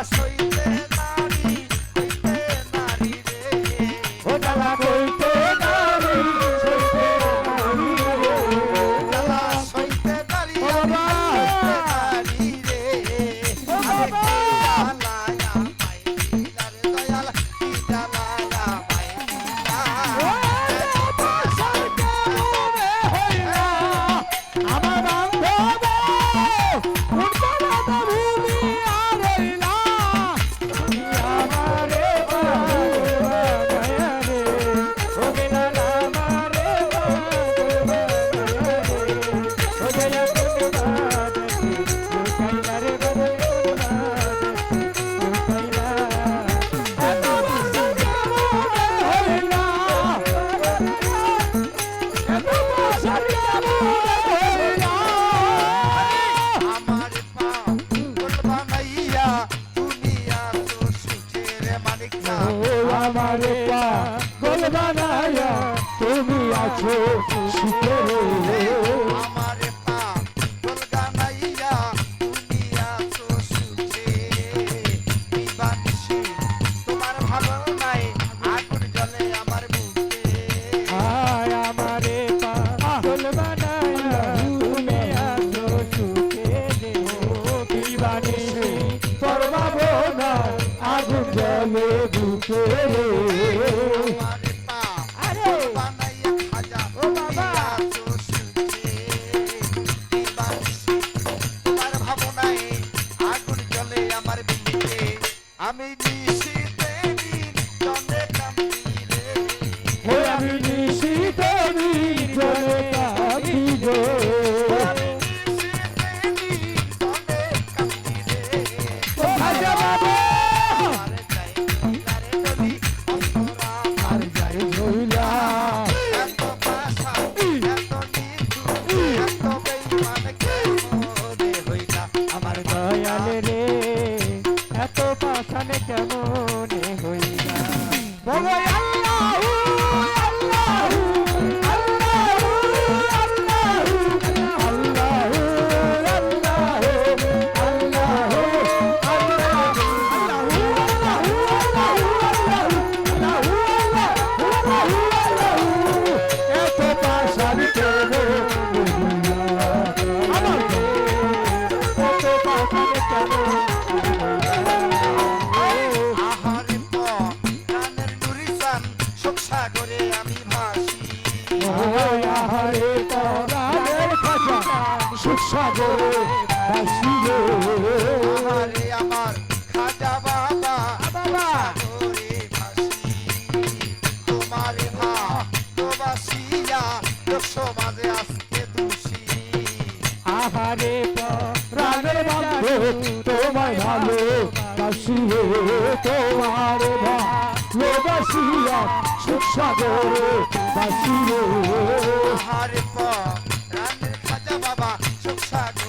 Yo soy true. Amém. তোমায় ভালো বাসি রে, তোমার ভালোবাসিয়া সুখ সাগরে বাসি রে। হারে পা রানে বাবা, সুখ সাগর।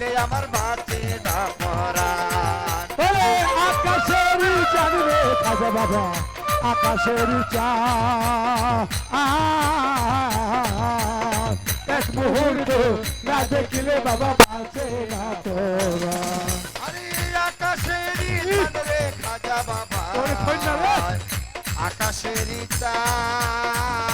দিলে আমার বাঁচে না মরা আকাশের চাঁদ রে খাজা বাবা আকাশের চাঁদ। এক মুহূর্ত না দেখিলে বাবা বাঁচে না তোরা আরে আকাশের চাঁদ খাজা বাবা। আকাশের চাঁদ।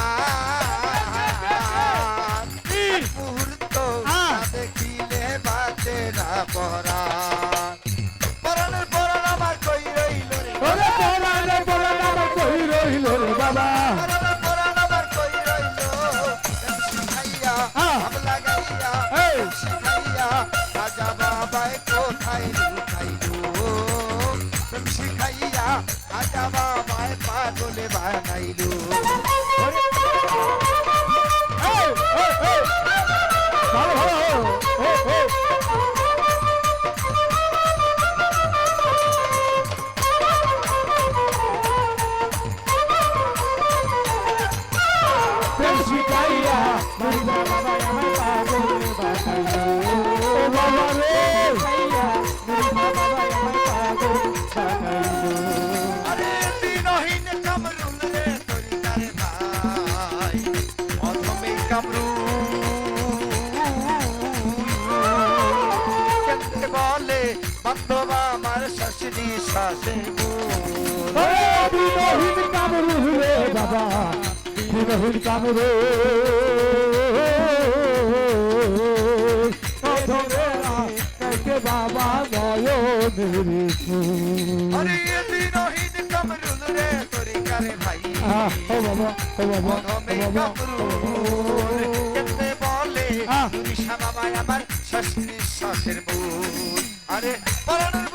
বানাইলু। বলে বান্ধব আমার শাশুড়ি শাসে বিরোহীন কামড় হলে বাবা বিরোহীন কামড় বাবা রে বলে বাবা আমার শাশুড়ি শাশের বউ। Para nada.